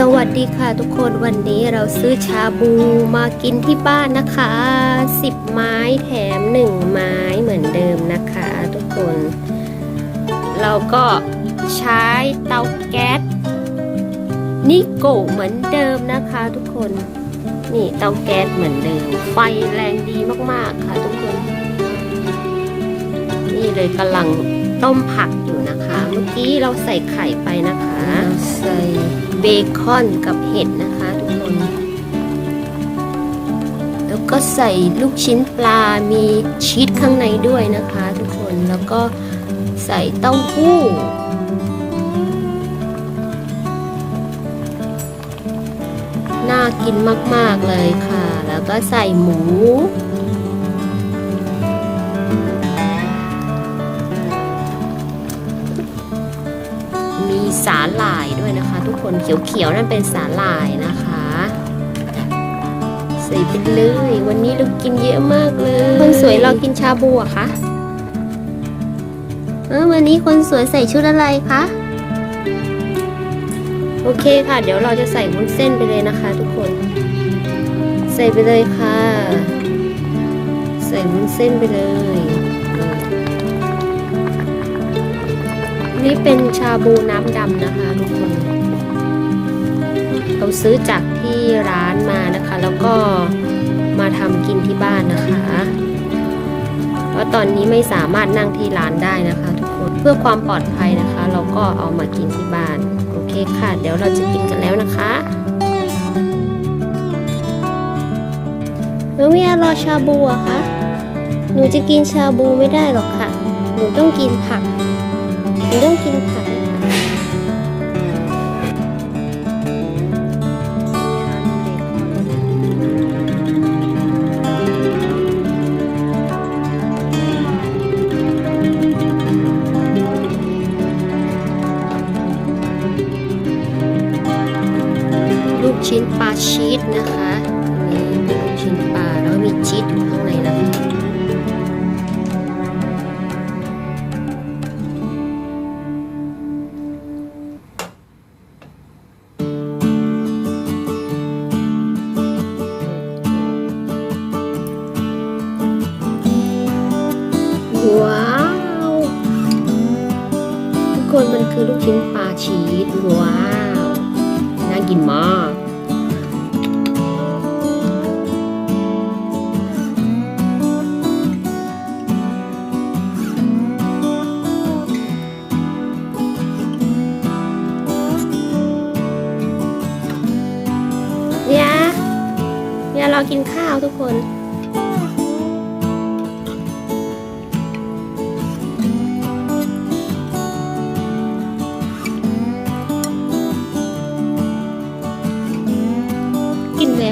สวัสดีค่ะทุกคนวันนี้เราซื้อชาบูมากินที่บ้านนะคะ 10 ไม้แถม 1 ไม้เหมือนเดิมนะคะทุกคน เราก็ใช้เตาแก๊สนิโกเหมือนเดิมนะคะทุกคน นี่เตาแก๊สเหมือนเดิม ไฟแรงดีมากๆค่ะทุกคน นี่เลยกำลังต้มผักอยู่นะคะ เมื่อกี้เราใส่ไข่ไปนะคะ ใส่ เบคอนกับเห็ดนะคะทุกคน แล้วก็ใส่ลูกชิ้นปลา มีชีสข้างในด้วยนะคะทุกคน แล้วก็ใส่เต้าหู้ น่ากินมาก ๆ เลยค่ะ แล้วก็ใส่หมู สาหร่ายด้วยนะคะ ทุกคนเขียวๆนั่นเป็นสาหร่ายนะคะ ใส่ไปเลย วันนี้เรากินเยอะมากเลย คนสวยเรากินชาบูอะคะเออวันนี้คนสวยใส่ชุดอะไรคะโอเคค่ะ เดี๋ยวเราจะใส่วุ้นเส้นไปเลยนะคะ ทุกคน ใส่ไปเลยค่ะ ใส่วุ้นเส้นไปเลย นี่เป็นชาบูน้ำดำนะคะทุกคน เราซื้อจากที่ร้านมานะคะ แล้วก็มาทำกินที่บ้านนะคะเพราะตอนนี้ไม่สามารถนั่งที่ร้านได้นะคะ ทุกคนเพื่อความปลอดภัยนะคะ เราก็เอามากินที่บ้าน โอเคค่ะ เดี๋ยวเราจะกินกันแล้วนะคะน้องเมียรอชาบูอะคะ หนูจะกินชาบูไม่ได้หรอกค่ะ หนูต้องกินผัก หนูต้องกินผักลูกชิ้นปลาชีสนะคะ นี่เป็นลูกชิ้นปลาแล้วมีชีสอยู่ข้างใน ว้าว ทุกคนมันคือลูกชิ้นปลาชีสว้าว น่ากินมากเนี่ยเนี่ยรอกินข้าวทุกคน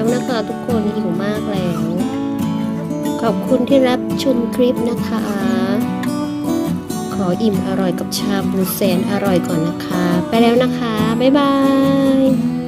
แล้วนะคะทุกคนหิวมากแล้ว ขอบคุณที่รับชมคลิปนะคะ ขออิ่มอร่อยกับชาบูแสนอร่อยก่อนนะคะ ไปแล้วนะคะ บ๊ายบาย